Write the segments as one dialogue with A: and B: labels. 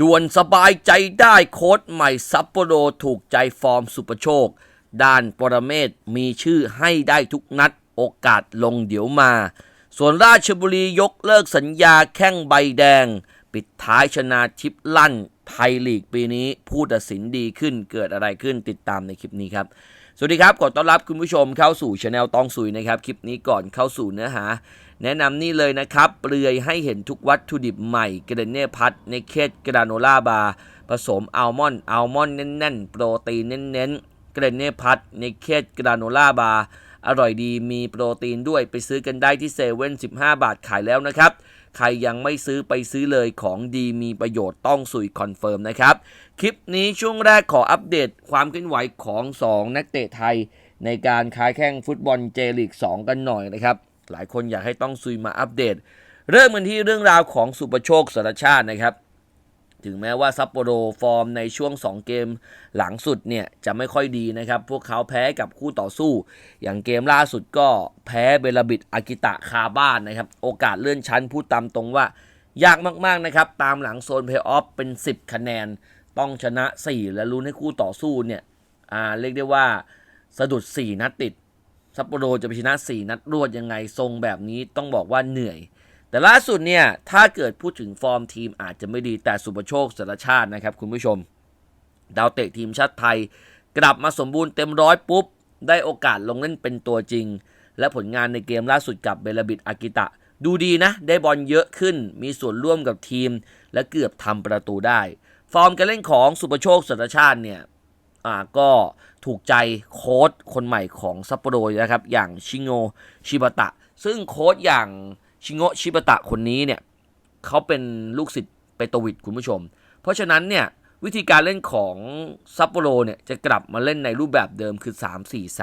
A: ด่วนสบายใจได้โค้ดใหม่ซัปโปโรถูกใจฟอร์มสุประโชค ด้านปรเมศมีชื่อให้ได้ทุกนัดโอกาสลงเดี๋ยวมา ส่วนราชบุรียกเลิกสัญญาแข้งใบแดง ปิดท้ายชนะทิพลั่นไทยลีกปีนี้ผู้ตัดสินดีขึ้นเกิดอะไรขึ้นติดตามในคลิปนี้ครับ สวัสดีครับ ขอต้อนรับคุณผู้ชมเข้าสู่ช anel ตองสุยนะครับ คลิปนี้ก่อนเข้าสู่เนื้อหา แนะนำนี่เลยนะครับ เปลือยให้เห็นทุกวัตถุดิบใหม่ เกรเน่พัทในเคสกราโนล่าบาร์ผสมอัลมอนด์อัลมอนด์แน่น ๆ โปรตีนเน้นๆ เกรเน่พัทในเคสกราโนล่าบาร์อร่อยดีมีโปรตีนด้วยไปซื้อกันได้ที่เซเว่น15บาทขายแล้วนะครับ ใครยังไม่ซื้อไปซื้อเลยของดีมีประโยชน์ต้องสุยคอนเฟิร์มนะครับ คลิปนี้ช่วงแรกขออัปเดตความเคลื่อนไหวของ 2 นักเตะไทย ในการค้าแข่งฟุตบอลเจลีก 2 กันหน่อยนะครับ หลายคนอยากให้ต้องซุยมาอัปเดต เริ่มกันที่เรื่องราวของสุประโชคสารชาตินะครับ ถึงแม้ว่าซัปโปโรฟอร์มในช่วง 2 เกมหลังสุดเนี่ยจะไม่ค่อยดีนะครับ พวกเขาแพ้กับคู่ต่อสู้ อย่างเกมล่าสุดก็แพ้เบลบิดอากิตะคาบ้านนะครับ โอกาสเลื่อนชั้นพูดตามตรงว่า ยากมากๆนะครับ ตามหลังโซนเพลย์ออฟเป็น 10 คะแนน ต้องชนะ 4 และลุ้นให้คู่ต่อสู้เนี่ยอ่าเรียกได้ว่าสะดุด 4 นัดติดซัปโปโรจะไปชนะ 4 นัดรวดยังไงทรงแบบนี้ต้องบอกว่าเหนื่อย แต่ล่าสุดเนี่ยถ้าเกิดพูดถึงฟอร์มทีมอาจจะไม่ดีแต่สุประโชคสารชาตินะครับคุณผู้ชม ดาวเตะทีมชาติไทย กลับมาสมบูรณ์เต็มร้อยปุ๊บ ได้โอกาสลงเล่นเป็นตัวจริง และผลงานในเกมล่าสุดกับเบลบิดอากิตะ ดูดีนะ ได้บอลเยอะขึ้น มีส่วนร่วมกับทีม และเกือบทำประตูได้ ฟอร์มการเล่นของสุประโชคสารชาติเนี่ยอ่าก็ถูกใจโค้ชคนใหม่ของซัปโปโรนะครับอย่างชิโงชิบะตะ ซึ่งโค้ชอย่าง ชิโงชิบะตะคนนี้เนี่ยเขาเป็นลูกศิษย์เปโตวิดคุณผู้ชม เพราะฉะนั้นเนี่ยวิธีการเล่นของซัปโปโรเนี่ยจะกลับมาเล่นในรูปแบบเดิมคือ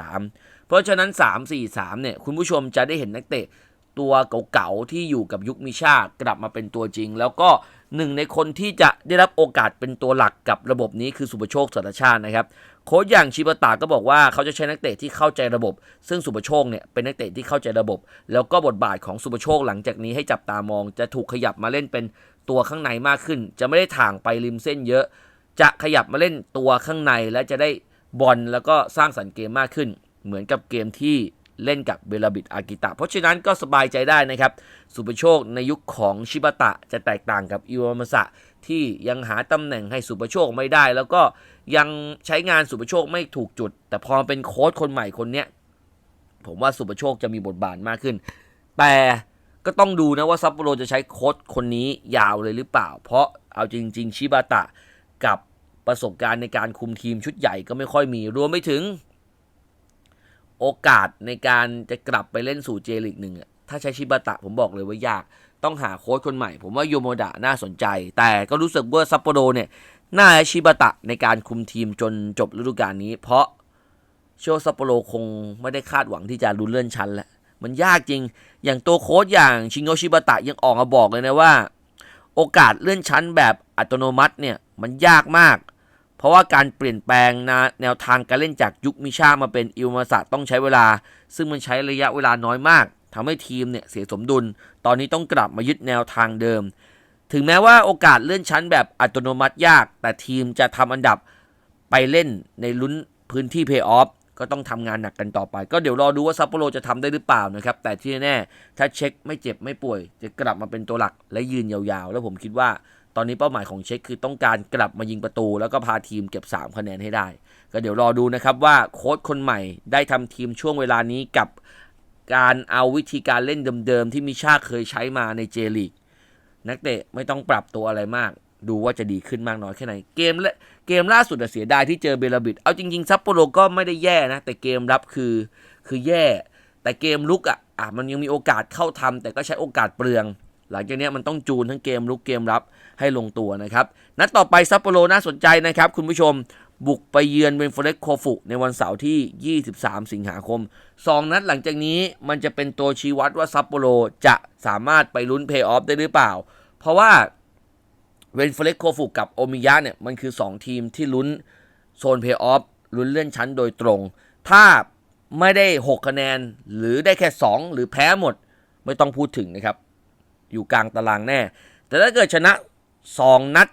A: 3-4-3 เพราะฉะนั้น 3-4-3เนี่ยคุณผู้ชมจะได้เห็นนักเตะตัวเก่าๆที่อยู่กับยุคมิชากลับมาเป็นตัวจริง แล้วก็หนึ่งในคนที่จะได้รับโอกาสเป็นตัวหลักกับระบบนี้คือสุประโชคสารชาตินะครับ โค้ชอย่างชิบะตาก็บอกว่าเขาจะใช้นักเตะที่เข้าใจระบบ ซึ่งสุประโชคเนี่ยเป็นนักเตะที่เข้าใจระบบ แล้วก็บทบาทของสุประโชคหลังจากนี้ให้จับตามอง จะถูกขยับมาเล่นเป็นตัวข้างในมากขึ้น จะไม่ได้ถ่างไปริมเส้นเยอะ จะขยับมาเล่นตัวข้างในและจะได้บอลแล้วก็สร้างสรรค์เกมมากขึ้น เหมือนกับเกมที่เล่นกับเบลาบิดอากิตะ เพราะฉะนั้นก็สบายใจได้นะครับ สุประโชคในยุคของชิบะตะจะแตกต่างกับอิวามาสะ ที่ยังหาตำแหน่งให้สุประโชคไม่ได้ แล้วก็ยังใช้งานสุประโชคไม่ถูกจุด แต่พอเป็นโค้ชคนใหม่คนเนี้ยผมว่าสุประโชคจะมีบทบาทมากขึ้น แต่ก็ต้องดูนะว่าซัปโปโรจะใช้โค้ชคนนี้ยาวเลยหรือเปล่า เพราะเอาจริง ๆ ชิบะตะกับประสบการณ์ในการคุมทีมชุดใหญ่ก็ไม่ค่อยมีรวมไปถึง โอกาสในการจะกลับไปเล่นสู่เจลิกหนึ่ง ถ้าใช้ชิบะตะผมบอกเลยว่ายากต้องหาโค้ชคนใหม่ ผมว่าโยโมดะน่าสนใจ แต่ก็รู้สึกว่าซัปโปโรเนี่ยน่าชิบะตะในการคุมทีมจนจบฤดูกาลนี้ เพราะเชอซัปโปโรคงไม่ได้คาดหวังที่จะรุนเลื่อนชั้นแล้วมันยากจริงอย่างตัวโค้ชอย่างชิงโงชิบะตะยังออกมาบอกเลยนะว่า โอกาสเลื่อนชั้นแบบอัตโนมัติเนี่ยมันยากมาก เพราะว่าการเปลี่ยนแปลงนะแนวทางการเล่นจากยุคมิชามาเป็นอิวมาสะต้องใช้เวลา ซึ่งมันใช้ระยะเวลาน้อยมาก ทำให้ทีมเนี่ยเสียสมดุล ตอนนี้ต้องกลับมายึดแนวทางเดิม ถึงแม้ว่าโอกาสเลื่อนชั้นแบบอัตโนมัติยาก แต่ทีมจะทำอันดับไปเล่นในลุ้นพื้นที่เพย์ออฟก็ต้องทำงานหนักกันต่อไป ก็เดี๋ยวรอดูว่าซัปโปโรจะทำได้หรือเปล่านะครับ แต่ที่แน่ๆถ้าเช็คไม่เจ็บไม่ป่วย จะกลับมาเป็นตัวหลักและยืนยาวๆ แล้วผมคิดว่าตอนนี้เป้าหมายของเช็คคือต้องการกลับมายิงประตู แล้วก็พาทีมเก็บ 3 คะแนนให้ได้ ก็เดี๋ยวรอดูนะครับว่าโค้ชคนใหม่ได้ทำทีมช่วงเวลานี้กับ การเอาวิธีการเล่นเดิมๆ ที่มิชาเคยใช้มาในเจลีกนักเตะไม่ต้องปรับตัวอะไรมาก ดูว่าจะดีขึ้นมากน้อยแค่ไหน เกมและเกมล่าสุดอะเสียดายที่เจอเบลาบิด เอาจริงๆซัปโปโรก็ไม่ได้แย่นะ แต่เกมรับคือคือแย่ แต่เกมลุกอะอะมันยังมีโอกาสเข้าทำแต่ก็ใช้โอกาสเปลือง หลังจากนี้มันต้องจูนทั้งเกมลุกเกมรับให้ลงตัวนะครับ นัดต่อไปซัปโปโรน่าสนใจนะครับคุณผู้ชม บุกไปเยือนเวนฟเรกโคฟุในวันเสาร์ที่ 23 สิงหาคม 2 นัดหลังจากนี้มันจะเป็นตัวชี้วัดว่าซัปโปโรจะสามารถไปลุ้นเพย์ออฟได้หรือเปล่า เพราะว่าเวนฟเรกโคฟุกับโอมิยะเนี่ยมันคือ 2 ทีมที่ลุ้นโซนเพย์ออฟลุ้นเลื่อนชั้นโดยตรง ถ้าไม่ได้ 6 คะแนนหรือได้แค่ 2 หรือแพ้หมดไม่ต้องพูดถึงนะครับ อยู่กลางตารางแน่ แต่ถ้าเกิดชนะ 2 นัด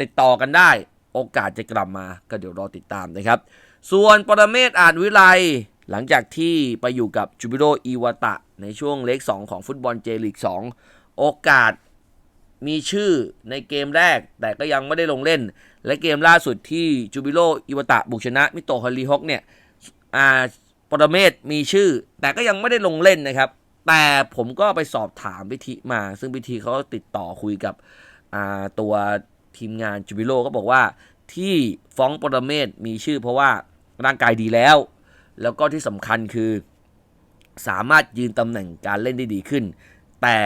A: ติดต่อกันได้ โอกาสจะกลับมาก็เดี๋ยวรอติดตามนะครับ ส่วนปรเมศอาจวิไลหลังจากที่ไปอยู่กับจูบิโรอีวาตะ ในช่วงเล็ก 2 ของฟุตบอลเจลีก 2 โอกาสมีชื่อในเกมแรก แต่ก็ยังไม่ได้ลงเล่น และเกมล่าสุดที่จูบิโรอีวาตะบุกชนะมิโตฮอลีฮอกเนี่ยอาปรเมศมีชื่อ แต่ก็ยังไม่ได้ลงเล่นนะครับ แต่ผมก็ไปสอบถามพิธีมา ซึ่งพิธีเขาก็ติดต่อคุยกับตัว ทีมงานจูบิโรก็บอกว่า ที่ฟ้องปรเมศมีชื่อเพราะว่าร่างกายดีแล้ว แล้วก็ที่สำคัญคือ สามารถยืนตำแหน่งการเล่นได้ดีขึ้น แต่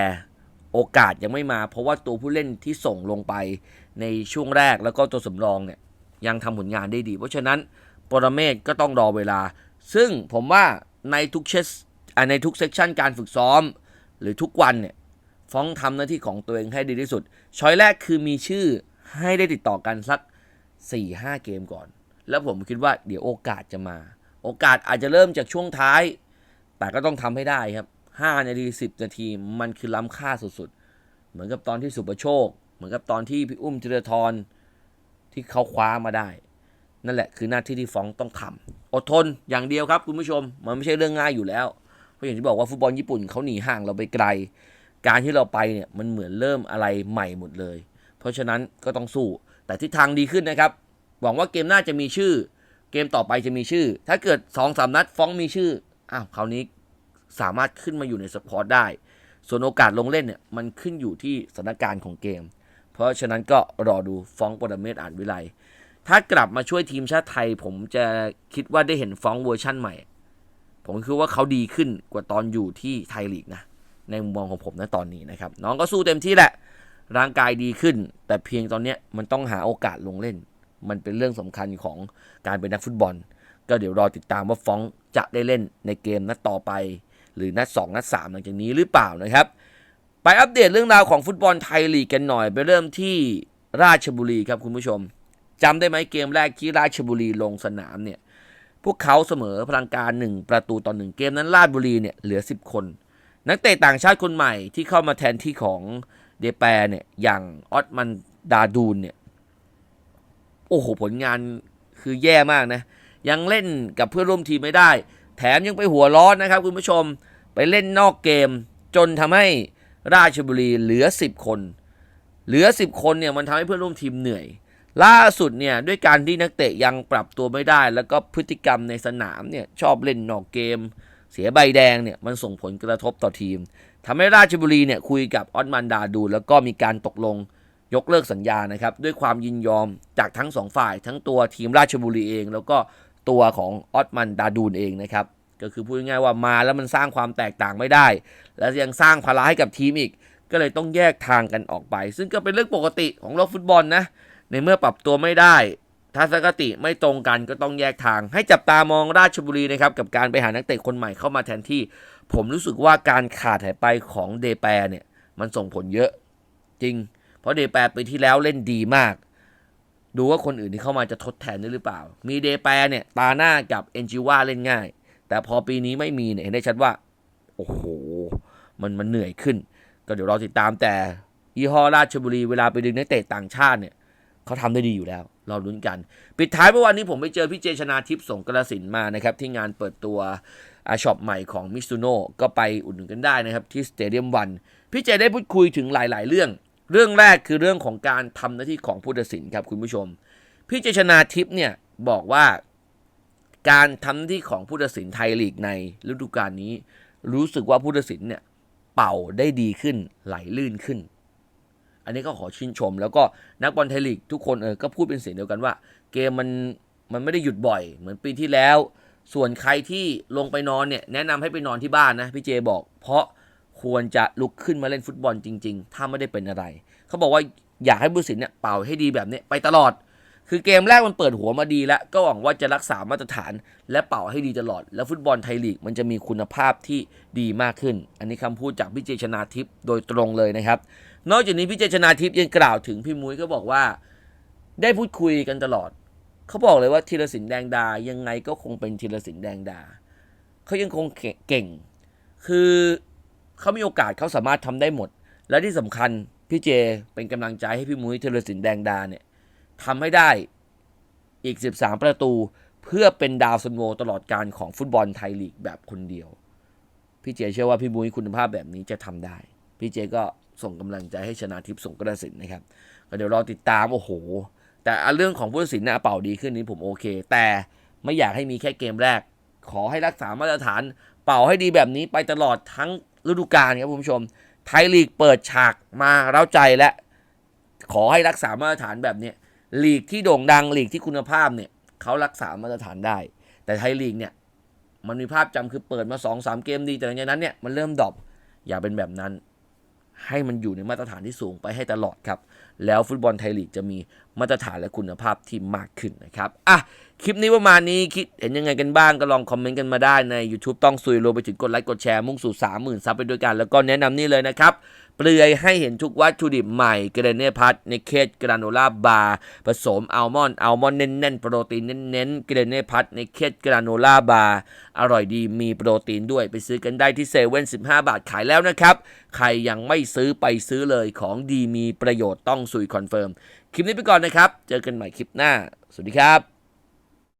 A: โอกาสยังไม่มา เพราะว่าตัวผู้เล่นที่ส่งลงไปในช่วงแรกแล้วก็ตัวสำรองเนี่ยยังทำผลงานได้ดี เพราะฉะนั้นปรเมศก็ต้องรอเวลา ซึ่งผมว่าในทุกเชสในทุกเซกชันการฝึกซ้อม หรือทุกวันเนี่ยฟ้องทำหน้าที่ของตัวเองให้ดีที่สุดช้อยแรกคือมีชื่อ ให้ได้ติดต่อกันสัก 4-5 เกมก่อน แล้วผมคิดว่าเดี๋ยวโอกาสจะมา โอกาสอาจจะเริ่มจากช่วงท้าย แต่ก็ต้องทำให้ได้ครับ 5 นาที 10 นาทีมันคือล้ำค่าสุดๆ เหมือนกับตอนที่สุประโชค เหมือนกับตอนที่พี่อุ้มธีรทรที่เขาคว้ามาได้ นั่นแหละคือหน้าที่ที่ฟองต้องทำอดทนอย่างเดียวครับคุณผู้ชม มันไม่ใช่เรื่องง่ายอยู่แล้วเพราะอย่างที่บอกว่าฟุตบอลญี่ปุ่นเขาหนีห่างเราไปไกล การที่เราไปเนี่ยมันเหมือนเริ่มอะไรใหม่หมดเลย เพราะฉะนั้นก็ต้องสู้ แต่ทิศทางดีขึ้นนะครับ หวังว่าเกมหน้าจะมีชื่อ เกมต่อไปจะมีชื่อ ถ้าเกิด2อสนัดฟ้องมีชื่ออ้าวคราวนี้สามารถขึ้นมาอยู่ในสปอร์ตได้ ส่วนโอกาสลงเล่นเนี่ยมันขึ้นอยู่ที่สถานการณ์ของเกม เพราะฉะนั้นก็รอดูฟ้องปรเมศอ่านวิไลถ้ากลับมาช่วยทีมชาติไทย ผมจะคิดว่าได้เห็นฟ้องเวอร์ชั่นใหม่ ผมคิดว่าเขาดีขึ้นกว่าตอนอยู่ที่ไทยลีกนะในมุมมองของผมนะตอนนี้นะครับ น้องก็สู้เต็มที่แหละ ร่างกายดีขึ้น แต่เพียงตอนนี้มันต้องหาโอกาสลงเล่น มันเป็นเรื่องสำคัญของการเป็นนักฟุตบอล ก็เดี๋ยวรอติดตามว่าฟองจะได้เล่นในเกมนัดต่อไป หรือนัด2นัด3หลังจากนี้หรือเปล่านะครับ ไปอัปเดตเรื่องราวของฟุตบอลไทยลีกกันหน่อย ไปเริ่มที่ราชบุรีครับคุณผู้ชมจำได้ไหมเกมแรกที่ราชบุรีลงสนามเนี่ยพวกเขาเสมอพลังการ 1 ประตูต่อหนึ่งเกมนั้นราชบุรีเนี่ยเหลือ 10 คน นักเตะต่างชาติคนใหม่ที่เข้ามาแทนที่ของ เดแปรเนี่ยอย่างออตมันดาดูนเนี่ยโอ้โหผลงานคือแย่มากนะ ยังเล่นกับเพื่อนร่วมทีมไม่ได้ แถมยังไปหัวร้อนนะครับคุณผู้ชมไปเล่นนอกเกม จนทำให้ราชบุรีเหลือ 10 คน เหลือ 10 คนเนี่ยมันทำให้เพื่อนร่วมทีมเหนื่อย ล่าสุดเนี่ยด้วยการที่นักเตะยังปรับตัวไม่ได้ แล้วก็พฤติกรรมในสนามเนี่ยชอบเล่นนอกเกม เสียใบแดงเนี่ยมันส่งผลกระทบต่อทีม ทำให้ราชบุรีเนี่ยคุยกับออสมันดาดู แล้วก็มีการตกลงยกเลิกสัญญานะครับ ด้วยความยินยอมจากทั้งสองฝ่าย ทั้งตัวทีมราชบุรีเอง แล้วก็ตัวของออสมันดาดูนเองนะครับ ก็คือพูดง่ายๆว่ามาแล้วมันสร้างความแตกต่างไม่ได้ และยังสร้างภาระให้กับทีมอีก ก็เลยต้องแยกทางกันออกไป ซึ่งก็เป็นเรื่องปกติของโลกฟุตบอลนะในเมื่อปรับตัวไม่ได้ทัศนคติไม่ตรงกันก็ต้องแยกทาง ให้จับตามองราชบุรีนะครับกับการไปหานักเตะคนใหม่เข้ามาแทนที่ ผมรู้สึกว่าการขาดหายไปของเดแปรเนี่ย มันส่งผลเยอะจริง เพราะเดแปรปีที่แล้วเล่นดีมาก ดูว่าคนอื่นที่เข้ามาจะทดแทนได้หรือเปล่า มีเดแปรเนี่ย ตาหน้ากับเอนจิว่าเล่นง่าย แต่พอปีนี้ไม่มีเนี่ยเห็นได้ชัดว่า โอ้โห มันมันเหนื่อยขึ้น ก็เดี๋ยวรอติดตามแต่ยี่ห้อราชบุรีเวลาไปดึงนักเตะต่างชาติเนี่ยเขาทำได้ดีอยู่แล้วเราลุ้นกัน ปิดท้ายเมื่อวานนี้ผมไปเจอพี่เจชนาทิพย์สงกระสินมานะครับ ที่งานเปิดตัว ช็อปใหม่ของมิซูโน่ก็ไปอุดหนุนกันได้นะครับที่สเตเดียมวันพี่เจได้พูดคุยถึงหลาย ๆ เรื่อง เรื่องแรกคือเรื่องของการทำหน้าที่ของผู้ตัดสินครับคุณผู้ชม พี่เจชนาทิพย์เนี่ยบอกว่าการทำหน้าที่ของผู้ตัดสินไทยลีกในฤดูกาลนี้ รู้สึกว่าผู้ตัดสินเนี่ยเป่าได้ดีขึ้นไหลลื่นขึ้น อันนี้ก็ขอชื่นชม แล้วก็นักบอลไทยลีกทุกคนเออก็พูดเป็นเสียงเดียวกันว่า เกมมันมันไม่ได้หยุดบ่อย เหมือนปีที่แล้ว ส่วนใครที่ลงไปนอนเนี่ยแนะนำให้ไปนอนที่บ้านนะพี่เจบอก เพราะควรจะลุกขึ้นมาเล่นฟุตบอลจริง ๆ ถ้าไม่ได้เป็นอะไร เขาบอกว่าอยากให้ผู้ตัดสินเนี่ยเป่าให้ดีแบบนี้ไปตลอด คือเกมแรกมันเปิดหัวมาดีแล้ว ก็หวังว่าจะรักษามาตรฐาน และเป่าให้ดีตลอด แล้วฟุตบอลไทยลีกมันจะมีคุณภาพที่ดีมากขึ้น อันนี้คำพูดจากพี่เจชนาทิพย์โดยตรงเลยนะครับ นอกจากนี้พี่เจชนาทิพย์ยังกล่าวถึงพี่มุ้ยก็บอกว่า ได้พูดคุยกันตลอด เขาบอกเลยว่าธีรศิลป์แดงดา ยังไงก็คงเป็นธีรศิลป์แดงดา เขายังคงเก่ง คือเขามีโอกาสเขาสามารถทำได้หมด และที่สำคัญพี่เจเป็นกำลังใจให้พี่มุ้ยธีรศิลป์แดงดาเนี่ยทำให้ได้อีก 13 ประตูเพื่อเป็นดาวซันโวตลอดการของฟุตบอลไทยลีกแบบคนเดียว พี่เจเชื่อว่าพี่บุ้ยคุณภาพแบบนี้จะทำได้ พี่เจก็ส่งกำลังใจให้ชนะทิพย์สงกระสินนะครับก็เดี๋ยวรอติดตามโอ้โห แต่เรื่องของผู้ตัดสินนะเป่าดีขึ้นนี้ผมโอเค แต่ไม่อยากให้มีแค่เกมแรก ขอให้รักษามาตรฐาน เป่าให้ดีแบบนี้ไปตลอดทั้งฤดูกาลครับคุณผู้ชม ไทยลีกเปิดฉากมาเร้าใจและ ขอให้รักษามาตรฐานแบบนี้ลีกที่โด่งดังลีกที่คุณภาพเนี่ยเขารักษามาตรฐานได้ แต่ไทยลีกเนี่ยมันมีภาพจำคือเปิดมา2อสเกมดี แต่หลังจากนั้นเนี่ยมันเริ่มดรอปอย่าเป็นแบบนั้น ให้มันอยู่ในมาตรฐานที่สูงไปให้ตลอดครับ แล้วฟุตบอลไทยลีกจะมีมาตรฐานและคุณภาพที่มากขึ้นนะครับ อะ คลิปนี้ประมาณนี้คิดเห็นยังไงกันบ้างก็ลองคอมเมนต์กันมาได้ใน YouTube ต้องซุยรวมไปถึงกดไลค์กดแชร์มุ่งสู่ 30,000 ซับไปด้วยกัน แล้วก็แนะนำนี่เลยนะครับ เปลือยให้เห็นทุกวัตถุดิบใหม่เกรเนพัทในเคสกราโนล่าบาร์ผสมอัลมอนด์อัลมอนด์เน้นๆ โปรตีนเน้นๆเกรเนพัทในเคสกราโนล่าบาร์อร่อยดีมีโปรตีนด้วยไปซื้อกันได้ที่เซเว่น15บห้าบาทขายแล้วนะครับ ใครยังไม่ซื้อไปซื้อเลยของดีมีประโยชน์ต้องซุยคอนเฟิร์ม คลิปนี้ไปก่อนนะครับ เจอกันใหม่คลิปหน้า สวัสดีครับ